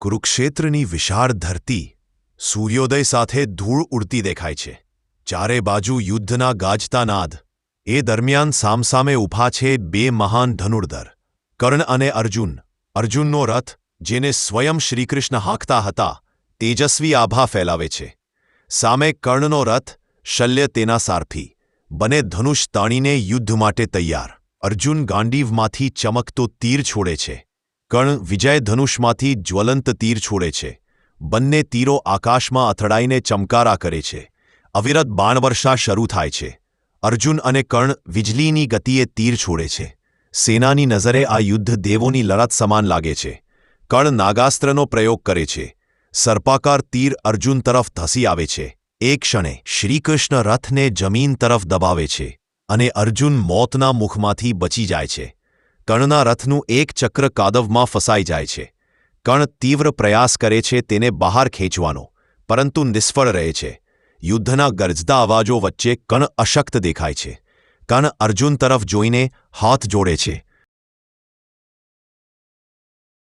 કુરુક્ષેત્રની વિશાળ ધરતી સૂર્યોદય સાથે ધૂળ ઉડતી દેખાય છે. ચારે બાજુ યુદ્ધના ગાજતા નાદ. એ દરમિયાન સામસામે ઊભા છે બે મહાન ધનુર્ધર, કર્ણ અને અર્જુન. અર્જુનનો રથ, જેને સ્વયં શ્રીકૃષ્ણ હાંકતા હતા, તેજસ્વી આભા ફેલાવે છે. સામે કર્ણનો રથ, શલ્ય તેના સારથી. બને ધનુષ તાણીને યુદ્ધ માટે તૈયાર. અર્જુન ગાંડીવમાંથી ચમકતો તીર છોડે છે. કર્ણ વિજય ધનુષમાંથી જ્વલંત તીર છોડે છે. બંને તીરો આકાશમાં અથડાઈને ચમકારા કરે છે. અવિરત બાણવર્ષા શરૂ થાય છે. અર્જુન અને કર્ણ વીજળીની ગતિએ તીર છોડે છે. સેનાની નજરે આ યુદ્ધ દેવોની લડત સમાન લાગે છે. કર્ણ નાગાસ્ત્રનો પ્રયોગ કરે છે. સર્પાકાર તીર અર્જુન તરફ ધસી આવે છે. એ ક્ષણે શ્રીકૃષ્ણ રથને જમીન તરફ દબાવે છે અને અર્જુન મોતના મુખમાંથી બચી જાય છે. કર્ણના રથનું એક ચક્ર કાદવમાં ફસાઈ જાય છે. કણ તીવ્ર પ્રયાસ કરે છે તેને બહાર ખેંચવાનો, પરંતુ નિષ્ફળ રહે છે. યુદ્ધના ગરજતા અવાજો વચ્ચે કણ અશક્ત દેખાય છે. કણ અર્જુન તરફ જોઈને હાથ જોડે છે.